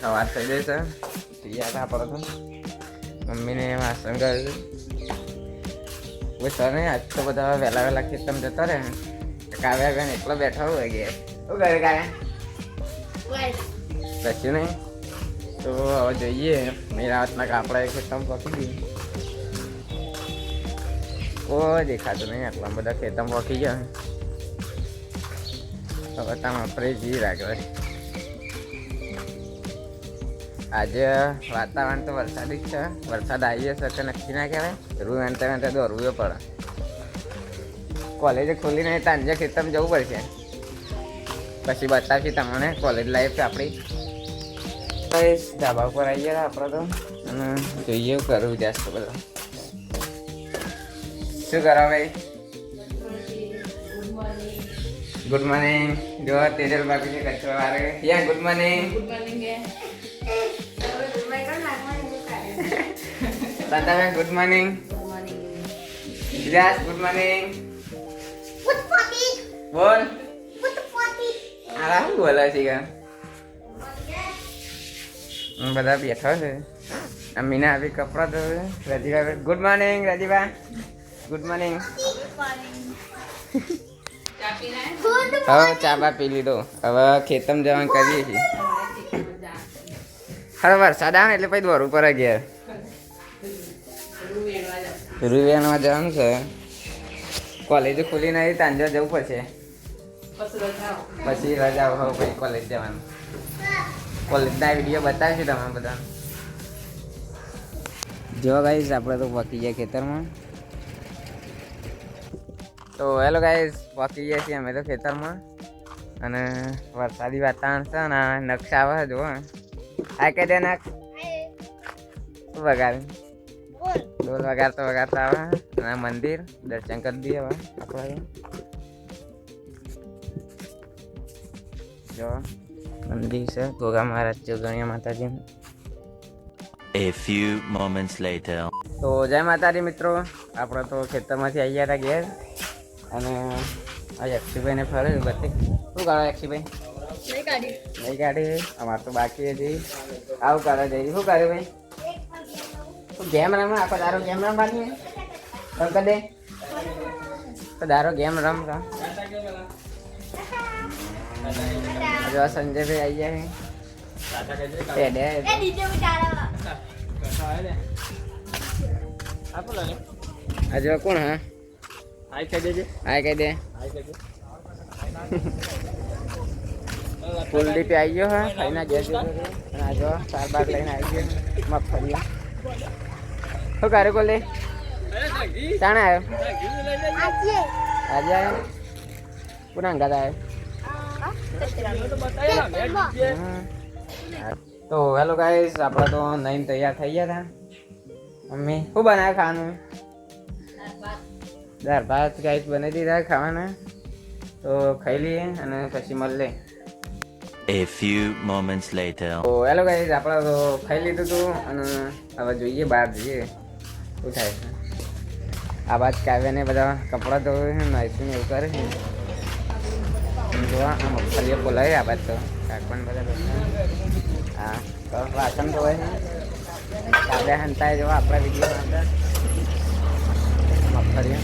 સવાર થઈ ગઈ છે. તૈયાર આપણે તો મમ્મીને વાસણ કર્યું. સર નહીં, આજ તો બધા વહેલા વહેલા ખેતમ જતા રહે. કાવ્યા બેન એકલો બેઠો હોય ગયા શું કરે કાવ્યા કશું નહીં. તો હવે જોઈએ. મેરાવતના કાપડા એ ખેતમ પકી ગયું. કોઈ દેખાતું નહીં, આટલા બધા ખેતમ પકી ગયા. હવે તમે આપણે જી રાખે. આજે વાતાવરણ તો વરસાદી જ છે. વરસાદ આવી જશે તો નક્કી ના કહેવાય. રૂ વેંતે વેંતે દોરવું પડે. કોલેજે ખોલી નહીં તાંજે ખેતમ જવું પડશે. પછી બતાવશે તમને કોલેજ લાઈફ આપણી. બસ, ધાબા ઉપર આવી ગયા આપણે તો. અને જોઈએ કરવું કરવું તો બધું. શું કરો ભાઈ? ગુડ મોર્નિંગ જો તેજલ બાકી છે કચરો વારે યા good morning Dadaben good morning Vilas good morning બોલ. આરા શું બોલે sih કે હમ, બધા બેઠા છે. અમીના આવી કપડા ધોવે. Rajiba good morning Rajiba good morning હવે ચા બા પી લીધો. હવે ખેતમ જવાનું કરીએ છીએ. હવે વરસાદ આવે એટલે પછી દોર ઉપર ગયા રૂવેણમાં જવાનું છે. કોલેજ ખુલી નહીં તાંજર જવું પડશે. પછી રજા હોય પછી કોલેજ જવાનું. કોલેજના વીડિયો બતાવીશું તમે બધા. જો ગાઈશ આપણે તો પકી ગયા ખેતરમાં. તો હેલો ગાઈસ પહોંચી ગયા છીએ અમે તો ખેતરમાં. અને વરસાદી વાતાવરણ છે અને નકશા આવે જો આ કે દે નાખ. વગાડ. ઢોલ વગાડતો વગાડતા આવે. અને આ મંદિર. દર્શન કરી દઈએ હવે આપણે. જો મંદિર છે. ગોગા મહારાજ જોગણિયા માતાજી. A few moments later. તો જય માતાજી મિત્રો. આપણે તો ખેતરમાંથી આવી ગયા હતા ઘેર. અને આ યક્ષીભાઈને ફરે બધી. શું કરો યક્ષીભાઈ? નહીં કાઢી અમારે તો બાકી હતી આવું કરે જઈ શું કરે ભાઈ? ગેમ રમે આખો દારો ગેમ રમવાની રમ કદે? તો દારો ગેમ રમ રમ. જો સંજય સંજયભાઈ આવી ગયા છે એ દે આજે કોણ હા? આઈ કહી દેજે. આ કહી દે. આઈ કહી દે. કુલદીપ આવી ગયો હા આજો અને આ જો ચાર બાગ લઈને આવી ગયો મગફળી શું કરે કોલે તાણે આવ્યો આજે આવ્યો અંગાત આવ્યો તો હેલો ગાઈસ, આપણે તો નહીં તૈયાર થઈ ગયા હતા મમ્મી, શું બનાવ્યા ખાવાનું? દાળ ભાત ગાઈસ બનાવી દીધા ખાવાના. તો ખાઈ લઈએ અને પછી મળીએ A few moments later. તો હેલો ગાઈસ આપણે તો ખાઈ લીધું હતું અને હવે જોઈએ બહાર જઈએ. શું થાય છે? આ બાદ કાવ્યાને બધા કપડાં ધોવે છે નાઈશું એવું કરે છે. જોવા આ મગફળીઓ બોલાવે આ બાદ તો. કાકણ બધા હા તો વાસણ ધોવે છે. કાવ્યા હંતાય જોવા આપણા વીડિયો અંદર. મગફળીઓ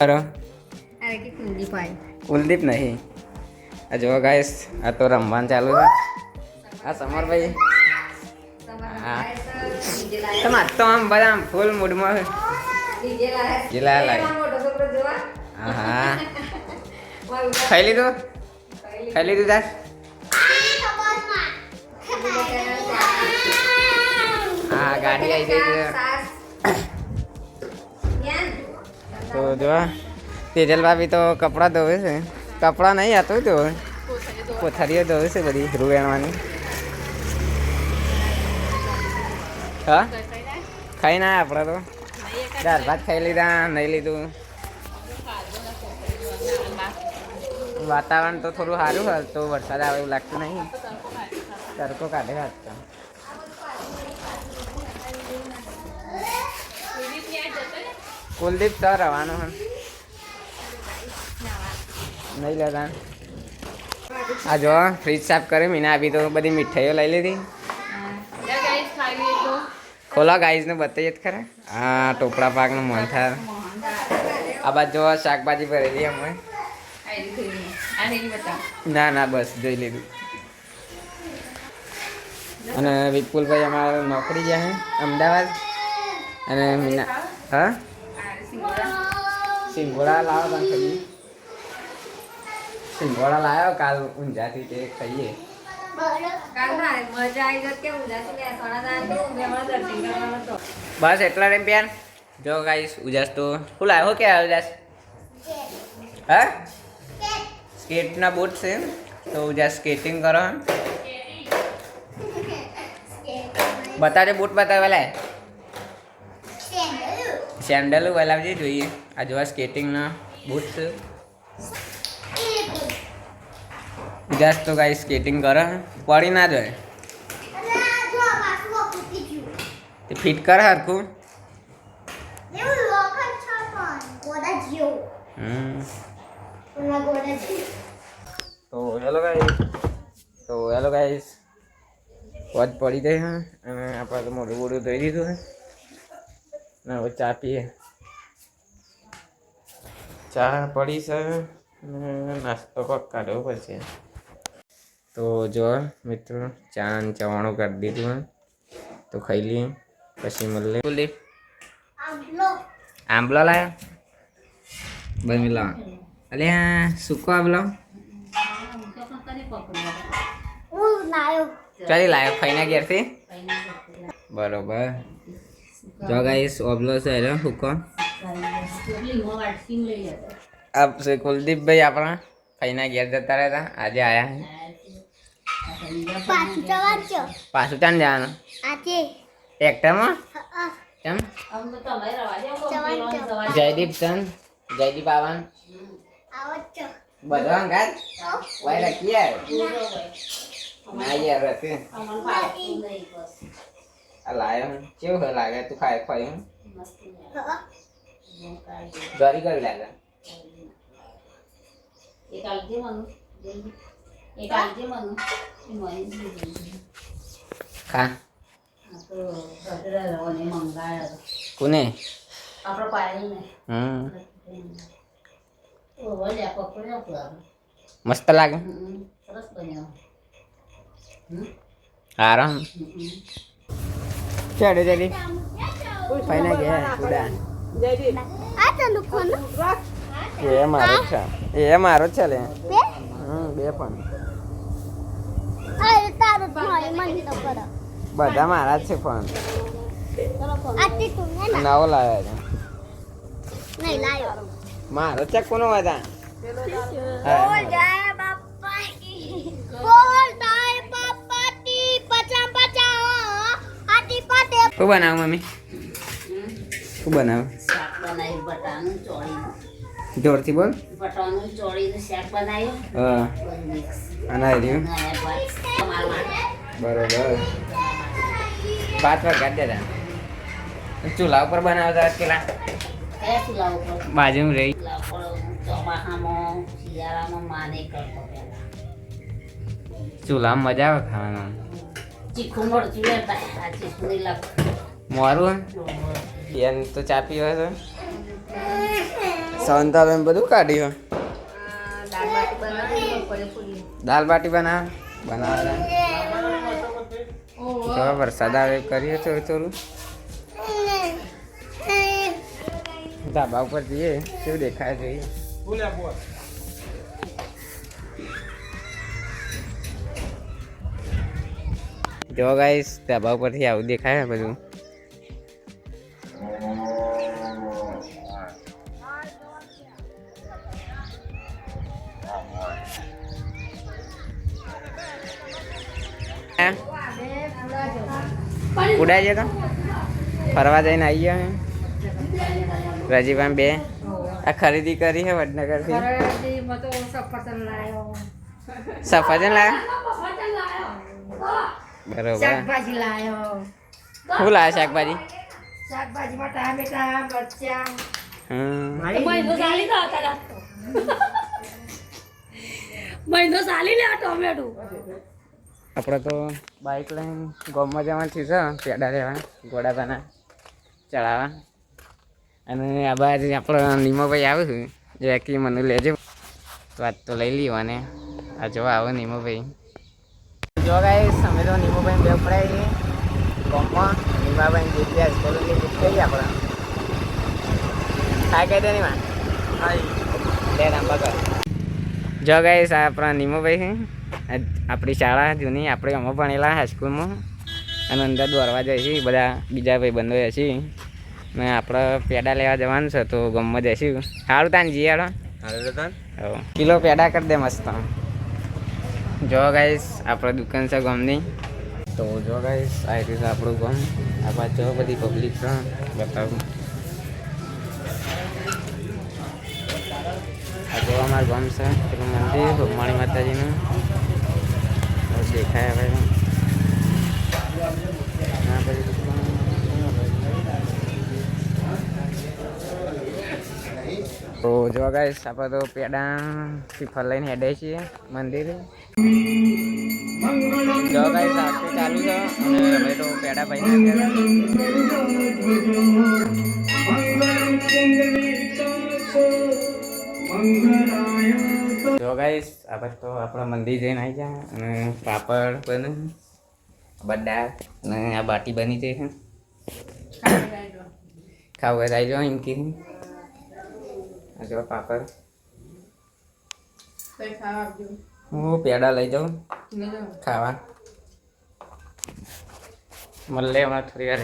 બરો કુલદીપ નહીં. આ જો ગાઈસ આ તો રમવાનું ચાલુ છે. આ સમરભાઈ હા. તમાર તો આમ બધા આમ ફૂલ મૂડમાં ગીલા લાગે હા હા. ખાઈ લીધું? ખાઈ લીધું તાર? હા ગાડી આવી ગઈ છે. તો જો તેજલ ભાભી તો કપડાં ધોવે છે. કપડાં નહીં હતું તો પથારીઓ ધોવે છે બધી રૂવેણવાની હા? ખાઈ ના આપણે તો. દાળ ભાત ખાઈ લીધા, નહીં લીધું. વાતાવરણ તો થોડું સારું હોય તો વરસાદ આવે એવું લાગતું નહીં. તડકો કાઢે હાથ તો. કુલદીપ સર રવાનો હે નહીં લેતા. આ જો ફ્રીજ સાફ કરે, મીના આપી તો બધી મીઠાઈઓ લઈ લીધી. ખોલો ગાઈઝને બતાવીએ જ ખરા. હા ટોપરા પાકનું થાય આ બાજુ જો શાકભાજી ભરેલી અમે. ના ના, બસ, જોઈ લીધું. અને વિપુલભાઈ અમારે નોકરી છે, અમદાવાદ. અને મીના, હા? સિંગોડા લાવો તમે. સિંગોડા લાવ્યો કાલ ઊંઝાથી તે ખાઈએ. બસ એટલા ટાઈમ પ્યાર જો ગાઈસ ઉજાસ તો શું લાવ્યો કે ઉજાસ હા? સ્કેટના બૂટ છે તો ઉજાસ સ્કેટિંગ કરો બતાવજો બૂટ બતાવે લે સેન્ડલ. બોલાવજે જોઈએ. આ જોવા સ્કેટિંગના બૂટ છે. ઉજાસ તો કાંઈ સ્કેટિંગ કરે. પડી ના જાય. તે ફિટ કર હરખું. તો હેલો ગાઈસ તો હેલો ગાઈસ વોચ પડી ગઈ હા. અને આપણે તો મોઢું મોઢું ધોઈ દીધું હે. ને હવે ચા પીએ. ચા પડી છે. નાસ્તો પક કાઢવો પડશે. તો જો મિત્રો ચા ને ચવાણું કરી દીધું હે તો ખાઈ લઈએ પછી મળીએ બોલી આંબલો લાયો બસ મિલા અલ્યા સૂકો આંબલો ચાલી લાયો ફાઈના ઘેરથી બરોબર જો ગાઈસ ઓબલો છે હેલો સૂકો આ છે કુલદીપભાઈ આપણા ફાઈના ઘેર જતા રહેતા આજે આયા છે. પાછું ચાન જવાનું? ટ્રેક્ટરમાં? કેમ? જયદીપ ચંદ જયદીપ આવાન બધો અંગાત વાય રાખી યાર ના યાર રતે લાયો હું. કેવું હે લાગે? તું ખાય ખાય હું? જરી કરી લાગે. કા કોને આપણો પાયલ ને હમ મસ્ત લાગે સરસ બન્યો આરામ ચાલો જડી ફાઈના ગયા ઉડાન જડી આ ચાલુ ફોન એ મારો છે એ મારો છે લે બે પણ બધા મારા છે પણ નવો લાવ્યા છે. મારો છે કોનો બધા શું બનાવું મમ્મી? શું બનાવું? શાક બટાનું જોરથી બોલ. પટોનું અને બરોબર. પાંચ વાર કાઢ્યા હતા ચૂલા ઉપર બનાવતા પેલા? બાજુમાં રહી. ચોમાસામાં ચૂલા મજા આવે ખાવાનું મોરું એમ તો ચાપી હોય છે સંતાલ બધું કાઢ્યું દાલ બાટી બનાવ બનાવવા જો વરસાદ આવે કરીએ થોડું થોડું ધાબા ઉપર જઈએ કેવું દેખાય જોઈએ જો ગાઈસ ધાબા ઉપરથી આવું દેખાય બધું ઉડાય છે તો. ફરવા જઈને આવીએ અમે રાજીભાઈ બે. આ ખરીદી કરી છે વડનગરથી. સફરજન લાવ્યો બરોબર. શું લાવ્યો શાકભાજી? શાકભાજીમાં ટામેટા મરચા. મહિનો ચાલી લે ટોમેટું. આપણે તો બાઇક લઈને ગામમાં જવાનું છે સર પેડા લેવા ઘોડાપાના ચડાવવા. અને આ બાજુ આપણો નીમોભાઈ આવે છે જે કે મને લેજો. વાત તો લઈ લ્યો અને આ જોવા આવો નીમોભાઈ. જો ગાઈસ અમે તો નીમોભાઈ બે પડાવી ગામમાં. નીમાભાઈ જીતી આજ પેલું કે જીત કરી આપણે. હા કહી દે નીમા. હા રામ બગર જો ગાઈસ આપણા નીમોભાઈ છે. આપણી શાળા જૂની આપણે અમે ભણેલા હાઈસ્કૂલમાં અને અંદર દોરવા જઈશું બધા બીજા ભાઈ બંધો છે. ને આપણે પેડા લેવા જવાનું છે તો ગમમાં જઈશું સારું તાન જઈએ હવ. કિલો પેડા કરી દે મસ્ત. જો ગાઈશ આપણે દુકાન છે ગમની. તો જો ગાઈશ આ રીતે આપણું ગમ. આ પાછો બધી પબ્લિક છે બતાવું. આ જો અમારું ગમ છે મંદિર ભગવાણી માતાજીનું. હવે. ભાઈ હવે ભાઈ. તો જો ગાઈસ આપણે તો પેડા ફર લઈને હેડે છીએ મંદિરે. જો ગાઈસ આપણે ચાલુ છે અને હવે તો પેડા ભાઈ જો ગાઈસ આપણે તો આપણા મંદિર જઈને આવી ગયા અને પાપડ બને બડા અને આ બાટી બની છે. ખાવું આવી જાઓ એમ કે. આ જો પાપડ. હું પેડા લઈ જાઉં. ખાવા. મળે હમણાં થોડી વાર.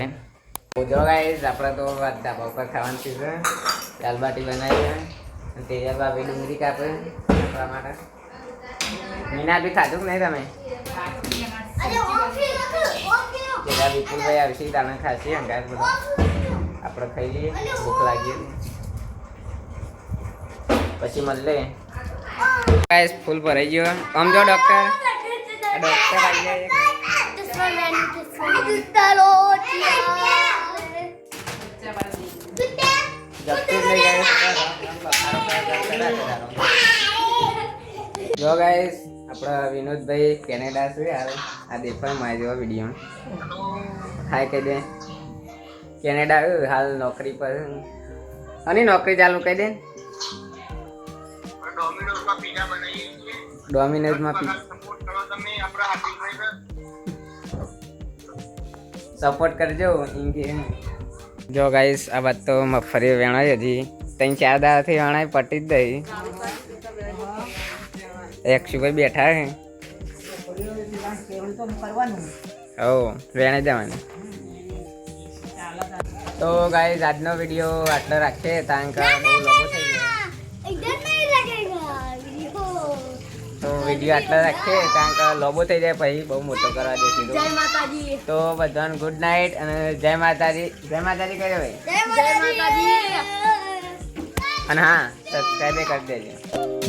તો જો ગાઈસ આપણે તો ધાબા ઉપર ખાવાનું છે. દાલ બાટી બનાવી છે. અને તેજા ભાભી ડુંગળી કાપે આપણા માટે. મીના બી ખાધું કે નહીં તમે? પેલા વિપુલભાઈ આવશે તાને ખાશે અંગાર બધું આપણે ખાઈ લઈએ ભૂખ લાગી પછી મળે ગાઈસ ફૂલ ભરાઈ ગયો. આમ જો ડોક્ટર ડોક્ટર આવી જાય. જો ગાઈસ આપણા વિનોદભાઈ કેનેડા છે. હાલ આ દેખાય મારી જેવા વીડિયો હાય કહી દે. કેનેડા હાલ નોકરી પર અને નોકરી ચાલુ કહી દે ડોમિનોઝમાં સપોર્ટ કરજો જો ગાઈસ આ વાત તો મગફળી વેણાય હજી. ત્રણ ચાર દાડાથી વેણાય, પટી જ દઈ. એકશુભાઈ બેઠા હે. હો વેણે જવાનું. તો ગાઈઝ આજનો વીડિયો આટલો રાખીએ. કારણ કે બહુ લોકો થઈ તો વીડિયો આટલો રાખીએ. કારણ કે લોબો થઈ જાય પછી બહુ મોટો કરવા દે સીધો. જય માતાજી. તો બધાને ગુડ નાઇટ અને જય માતાજી. જય માતાજી કહી ભાઈ. જય માતાજી. અને હા સબસ્ક્રાઈબ કરી દેજો.